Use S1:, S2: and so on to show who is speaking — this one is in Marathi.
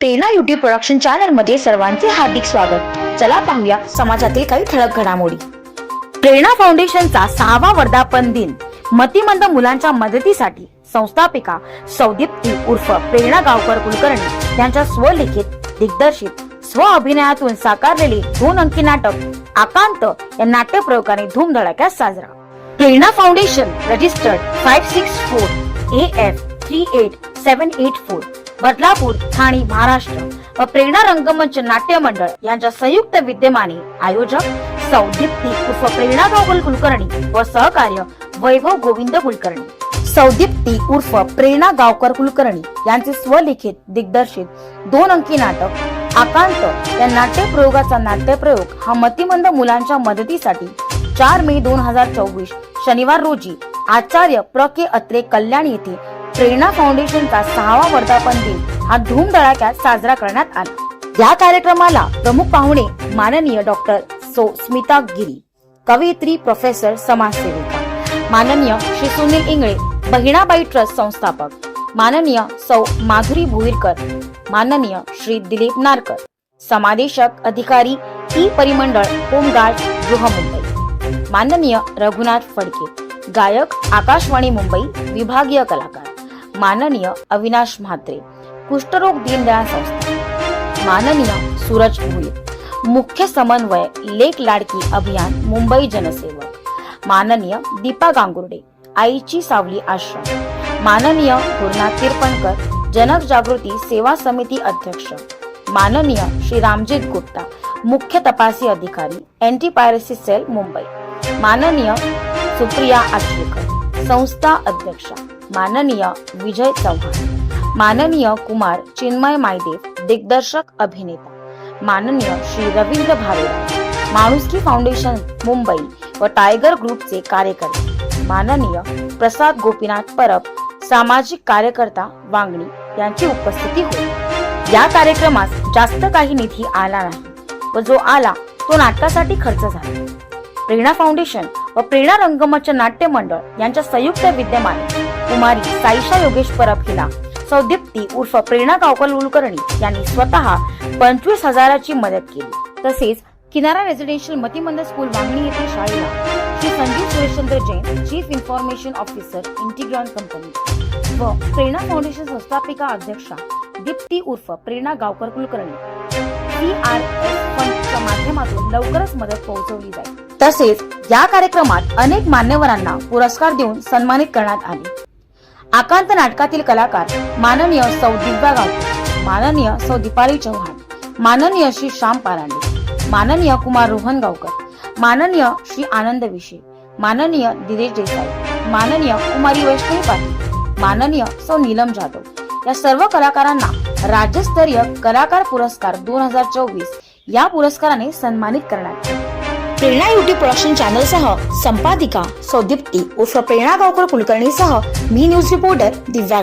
S1: प्रेरणा युट्यूब प्रोडक्शन चॅनलमध्ये सर्वांचे हार्दिक स्वागत. चला पाहूया समाजातील काही ठळक घडामोडी. प्रेरणा फाउंडेशनचा सहावा वर्धापन दिन. मतिमंद मुलांच्या मदतीसाठी संस्थापिका सौदीप्ती उर्फ प्रेरणा गावकर कुलकर्णी यांच्या स्वलिखित दिग्दर्शित स्व अभिनयातून साकारलेले दोन अंकी नाटक आकांत या नाट्य प्रयोगाने धूमधडाक्यात साजरा. Prerna foundation registered five six four A F three eight seven eight four Badlapur Thane Maharashtra व प्रेरणा रंगमंच नाट्य मंडळ यांच्या संयुक्त विद्यमाने आयोजक सौदीप्ती उर्फ प्रेरणा गावकर कुलकर्णी व सहकार्य वैभव गोविंद कुलकर्णी. सौदीप्ती उर्फ प्रेरणा गावकर कुलकर्णी यांचे स्वलिखित दिग्दर्शित दोन अंकी नाटक आकांत या नाट्य प्रयोगाचा नाट्यप्रयोग हा मतिमंद मुलांच्या मदतीसाठी चार मे दोन हजार चोवीस शनिवार रोजी आचार्य प्र. के. अत्रे कल्याण येथे प्रेरणा फाउंडेशनचा सहावा वर्धापन दिन हा धूमधडाक्यात साजरा करण्यात आला. या कार्यक्रमाला प्रमुख पाहुणे माननीय डॉक्टर सो स्मिता गिरी कवयित्री प्रोफेसर समाजसेविका माननीय श्री सुनील इंगळे बहिणाबाई ट्रस्ट संस्थापक माननीय सौ माधुरी भुईरकर माननीय श्री दिलीप नारकर समादेशक अधिकारी ई परिमंडळ होमगार्ड गृहमुंबई माननीय रघुनाथ फडके गायक आकाशवाणी मुंबई विभागीय कलाकार. माननीय अविनाश म्हात्रे कुष्ठरोग दीनदयाळ संस्था. माननीय सूरज भोईर मुख्य समन्वय लेख लाडकी अभियान मुंबई जनसेवक. माननीय दीपा गांगुर्डे आईची सावली आश्रम. माननीय पूर्णा तिरपणकर जनक जागृती सेवा समिती अध्यक्ष. माननीय श्री रामजीत गुप्ता मुख्य तपासी अधिकारी एंटी पायरसी सेल मुंबई. माननीय सुप्रिया आचरेकर संस्था अध्यक्षा. माननीय विजय चव्हाण. माननीय कुमार चिन्मय मायदेव दिग्दर्शक अभिनेता. माननीय श्री रवींद्र भावे माणुसकी फाउंडेशन मुंबई व टायगर ग्रुपचे कार्यकर्ते. माननीय प्रसाद गोपीनाथ परब सामाजिक कार्यकर्ता वांगणी यांची उपस्थिती होती या कार्यक्रमास जास्त काही निधी आला नाही व जो आला तो नाटकासाठी खर्च झाला. प्रेरणा फाउंडेशन व प्रेरणा रंगमंच नाट्य मंडळ यांच्या संयुक्त विद्यमाने कुमारी साईशा योगेश परब हिला. सौदीप्ती उर्फ प्रेरणा गावकर कुलकर्णी यांनी स्वतः पंचवीस हजाराची मदत केली. तसेच किनारा रेसिडेन्शियल मतिमंद स्कूल वांगणी येथील शाळेला Shri Sanjeev Sureshchandra Jain chief information officer Integron company व प्रेरणा फाउंडेशन संस्थापिका अध्यक्षा दीप्ती उर्फ Prerna Gaonkar Kulkarni. C R S फंडच्या माध्यमातून लवकरच मदत पोहोचवली जाईल. तसेच या कार्यक्रमात अनेक मान्यवरांना पुरस्कार देऊन सन्मानित करण्यात आले. आकांत नाटकातील कलाकार माननीय सौ दिव्या गावकर माननीय सौ दीपाली चव्हाण माननीय श्री श्याम पारांडे माननीय कुमार रोहन गावकर माननीय श्री आनंद विशे माननीय दिनेश देसाई माननीय कुमारी वैष्णवी पाटील माननीय सौ नीलम जाधव. या सर्व कलाकारांना राज्यस्तरीय कलाकार पुरस्कार दोन हजार चोवीस या पुरस्काराने सन्मानित करण्यात आले. प्रेरणा युट्यूब प्रोडक्शन चॅनल सह संपादिका सौदीप्ती उर्फ प्रेरणा गावकर कुलकर्णी सह मी न्यूज रिपोर्टर दिव्या.